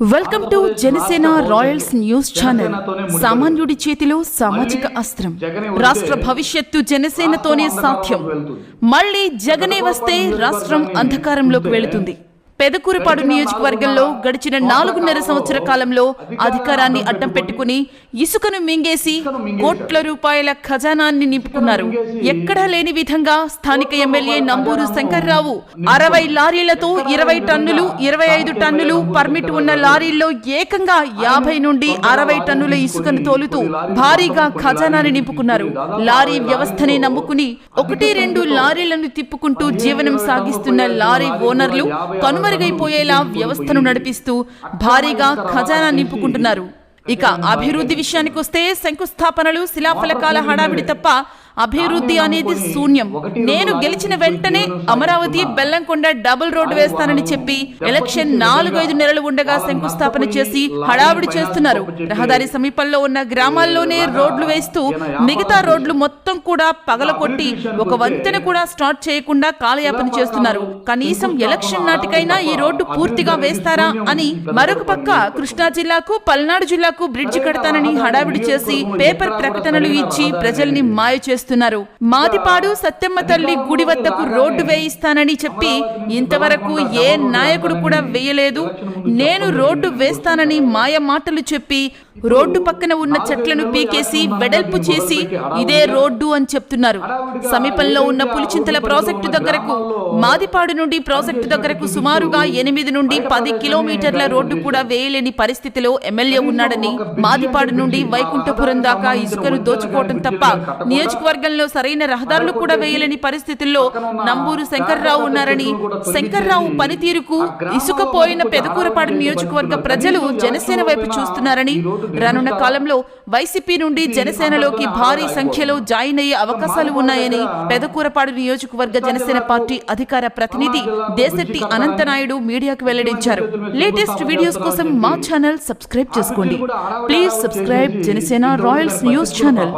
Welcome to Janasena Royals news channel సామాన్యుడి చేతిలో సామాజిక అస్త్రం. రాష్ట్ర భవిష్యత్తు జనసేనతోనే సాధ్యం మళ్ళీ జగనే వస్తే రాష్ట్రం అంధకారంలోకి వెళుతుంది. పెదకూరపాడు నియోజకవర్గంలో గడిచిన నాలుగున్నర సంవత్సర కాలంలో అధికారాన్ని అడ్డం పెట్టుకుని ఇసుకను మింగేసి కోట్ల రూపాయల ఖజానాన్ని నింపుకున్నారు. ఎక్కడా లేని విధంగా స్థానిక ఎమ్మెల్యే నంబూరు శంకర్రావు అరవై లారీలతో ఇరవై టన్నులు ఇరవై ఐదు టన్నులు పర్మిట్ ఉన్న లారీల్లో ఏకంగా యాభై నుండి అరవై టన్నుల ఇసుకను తోలుతూ భారీగా ఖజానాన్ని నింపుకున్నారు. లారీ వ్యవస్థని నమ్ముకుని ఒకటి రెండు లారీలను తిప్పుకుంటూ జీవనం సాగిస్తున్న లారీ ఓనర్లు కనుమరుగైపోయేలా వ్యవస్థను నడిపిస్తూ భారీగా ఖజానా నింపుకుంటున్నారు. ఇక అభివృద్ధి విషయానికి వస్తే శంకుస్థాపనలు శిలాఫలకాల హడావిడి తప్ప అభివృద్ధి అనేది శూన్యం. నేను గెలిచిన వెంటనే అమరావతి బెల్లంకొండ డబుల్ రోడ్డు వేస్తానని చెప్పి ఎలక్షన్ నాలుగు ఐదు నెలలు ఉండగా శంకుస్థాపన చేసి హడావిడి చేస్తున్నారు. రహదారి సమీపంలో ఉన్న గ్రామాల్లోనే రోడ్లు వేస్తూ మిగతా రోడ్లు మొత్తం కూడా పగలకొట్టి ఒక వంతెన కూడా స్టార్ట్ చేయకుండా కాలయాపన చేస్తున్నారు. కనీసం ఎలక్షన్ నాటికైనా ఈ రోడ్డు పూర్తిగా వేస్తారా అని మరొక పక్క కృష్ణా జిల్లాకు పల్నాడు జిల్లాకు బ్రిడ్జ్ కడతానని హడావిడి చేసి పేపర్ ప్రకటనలు ఇచ్చి ప్రజల్ని మాయ చేస్తున్నారు మాదిపాడు సత్యమ్మ తల్లి గుడి వద్దకు రోడ్డు వేయిస్తానని చెప్పి ఇంతవరకు ఏ నాయకుడు కూడా వేయలేదు. నేను రోడ్డు వేస్తానని మాయ మాటలు చెప్పి రోడ్డు పక్కన ఉన్న చెట్లను పీకేసి వెడల్పు చేసి ఇదే రోడ్డు అని చెప్తున్నారు. సమీపంలో ఉన్న పులిచింతల ప్రాజెక్టు దగ్గరకు మాదిపాడు నుండి ప్రాజెక్టు దగ్గరకు సుమారుగా ఎనిమిది నుండి పది కిలోమీటర్ల రోడ్డు కూడా వేయలేని పరిస్థితిలో ఎమ్మెల్యే ఉన్నాడని మాదిపాడు నుండి వైకుంఠపురం దాకా ఇసుకను దోచుకోవటం తప్ప నియోజకవర్గంలో సరైన రహదారులు కూడా వేయలేని పరిస్థితుల్లో నంబూరు శంకర్రావు ఉన్నారని శంకర్రావు పనితీరుకు ఇసుక పోయిన పెదకూరపాడు నియోజకవర్గ ప్రజలు జనసేన వైపు చూస్తున్నారని రానున్న కాలంలో వైసీపీ నుండి జనసేనలోకి భారీ సంఖ్యలో జాయిన్ అయ్యే అవకాశాలు ఉన్నాయని పెదకూరపాడు నియోజకవర్గ జనసేన పార్టీ అధికార ప్రతినిధి దేశెట్టి అనంతనాయుడు మీడియాకు వెల్లడించారు. లేటెస్ట్ వీడియోస్ కోసం మా ఛానల్ సబ్స్క్రైబ్ చేసుకోండి. Please subscribe Janasena Royals news channel.